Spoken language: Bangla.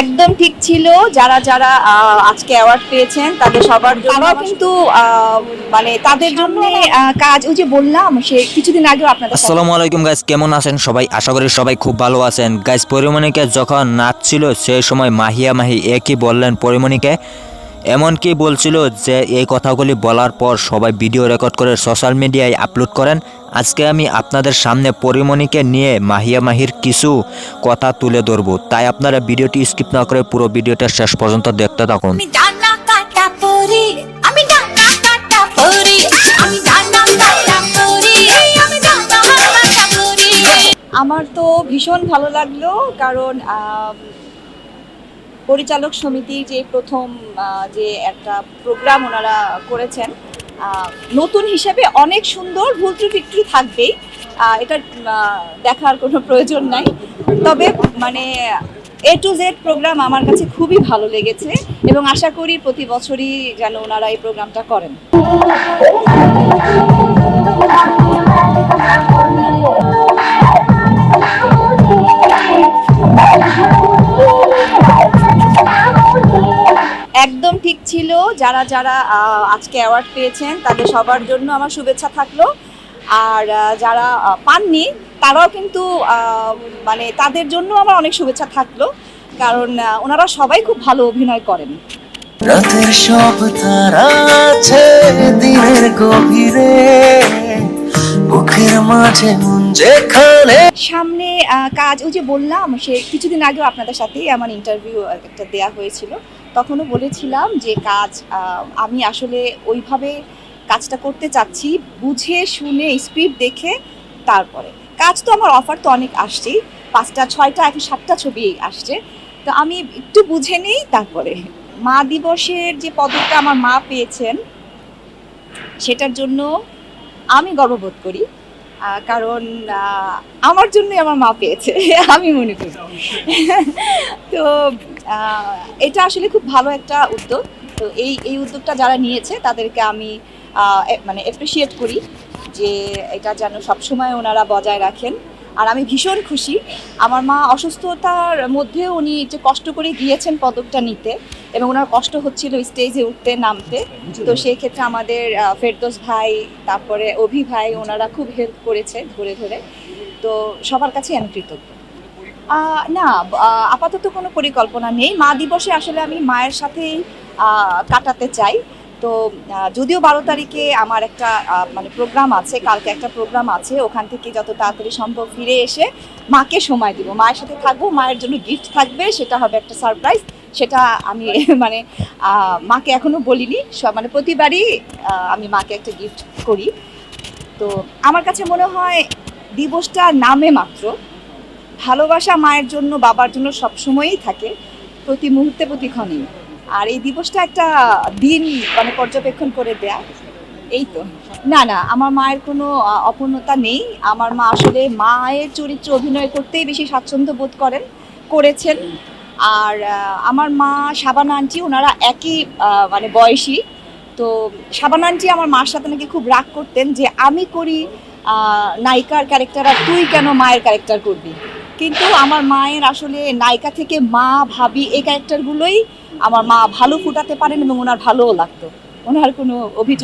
একদম ঠিক ছিল। যারা যারা আজকে অ্যাওয়ার্ড পেয়েছেন তাদের সবার জন্য কিন্তু মানে তাদের জন্য কাজ ওই যে বললাম সে কিছুদিন আগেও আপনাদের আসসালামু আলাইকুম গাইস কেমন আছেন সবাই? আশা করি সবাই খুব ভালো আছেন। গাইস পরিমণিকে যখন নাচছিল সেই সময় মাহিয়া মাহি একই বললেন পরিমণিকে এমনকি বলছিল যে এই কথাগুলি বলার পর সবাই ভিডিও রেকর্ড করে সোশ্যাল মিডিয়ায় আপলোড করেন। আজকে আমি আপনাদের সামনে পরিমণিকে নিয়ে মাহিয়া মাহির কিছু কথা তুলে ধরবো। তাই আপনারা ভিডিওটি স্কিপ না করে পুরো ভিডিওটা শেষ পর্যন্ত দেখতে থাকুন। আমার তো ভীষণ ভালো লাগল, কারণ পরিচালক সমিতির যে প্রথম যে একটা প্রোগ্রাম ওনারা করেছেন নতুন হিসেবে অনেক সুন্দর ভুল ত্রুটি একটু থাকবেই এটা দেখার কোনো প্রয়োজন নাই। তবে মানে এ টু জেড প্রোগ্রাম আমার কাছে খুবই ভালো লেগেছে এবং আশা করি প্রতি বছরই যেন ওনারা এই প্রোগ্রামটা করেন। ঠিক ছিল যারা যারা আজকে অ্যাওয়ার্ড পেয়েছেন তাদের সবার জন্য আমার শুভেচ্ছা থাকল। আর যারা পাননি তারাও কিন্তু মানে তাদের জন্য আমার অনেক শুভেচ্ছা থাকল। কারণ ওনারা সবাই খুব ভালো অভিনয় করেন। রাতের সব তারা আছে দিনের গভীরে। বুকের মাঝে যেখানে সামনে কাজ ওই যে বললাম সে কিছুদিন আগেও আপনাদের সাথেই আমার ইন্টারভিউ একটা দেয়া হয়েছিল। তখনও বলেছিলাম যে কাজ আমি আসলে ওইভাবে কাজটা করতে চাচ্ছি, বুঝে, শুনে, স্ক্রিপ্ট দেখে তারপরে। কাজ তো আমার অফার তো অনেক আসছেই, পাঁচটা, ছয়টা, এখন সাতটা ছবি আসছে। তো আমি একটু বুঝে নিই তারপরে। মা দিবসের যে পদকটা আমার মা পেয়েছেন, সেটার জন্য আমি গর্ববোধ করি। কারণ আমার জন্যই আমার মা পেয়েছে, আমি মনে করি। তো এটা আসলে খুব ভালো একটা উদ্যোগ। তো এই এই উদ্যোগটা যারা নিয়েছে, তাদেরকে আমি মানে অ্যাপ্রিসিয়েট করি যে এটা যেন সবসময় ওনারা বজায় রাখেন। আর আমি ভীষণ খুশি। আমার মা অসুস্থতার মধ্যেও উনি যে কষ্ট করে গিয়েছেন পদকটা নিতে এবং ওনার কষ্ট হচ্ছিল স্টেজে উঠতে, নামতে। তো সেই ক্ষেত্রে আমাদের ফেরদৌস ভাই, তারপরে অভি ভাই, ওনারা খুব হেল্প করেছে ধরে ধরে। তো সবার কাছে আমি কৃতজ্ঞ। না আপাতত কোনো পরিকল্পনা নেই। মা দিবসে আসলে আমি মায়ের সাথেই কাটাতে চাই। তো যদিও বারো তারিখে আমার একটা মানে প্রোগ্রাম আছে, কালকে একটা প্রোগ্রাম আছে, ওখান থেকে যত তাড়াতাড়ি সম্ভব ফিরে এসে মাকে সময় দিব। মায়ের সাথে থাকব, মায়ের জন্য গিফট থাকবে, সেটা হবে একটা সারপ্রাইজ সেটা আমি মানে মাকে এখনও বলিনি, সব- মানে প্রতিবারই আমি মাকে একটা গিফট করি। তো আমার কাছে মনে হয় দিবসটা নামে মাত্র। ভালোবাসা মায়ের জন্য, বাবার জন্য সবসময়ই থাকে, প্রতি মুহূর্তে প্রতিক্ষণেই আর এই দিবসটা একটা দিন মানে পর্যবেক্ষণ করে দেয়া। এই তো। না না, আমার মায়ের কোনো অপূর্ণতা নেই। আমার মা আসলে মায়ের চরিত্রে অভিনয় করতেই বেশি স্বাচ্ছন্দ্য বোধ করেন, করেছেন। আর আমার মা সাবান আন্টি, ওনারা একই মানে বয়সী। তো সাবান আন্টি আমার মার সাথে নাকি খুব রাগ করতেন যে আমি করি নায়িকার ক্যারেক্টার আর তুই কেন মায়ের ক্যারেক্টার করবি? কিন্তু আমার মায়ের আসলে নায়িকা থেকে মা, ভাবি এই ক্যারেক্টারগুলোই আমার মা ভালো ফুটাতে পারেন এবং ওনার ভালোও লাগতো। ওনার কোনো অভিযোগ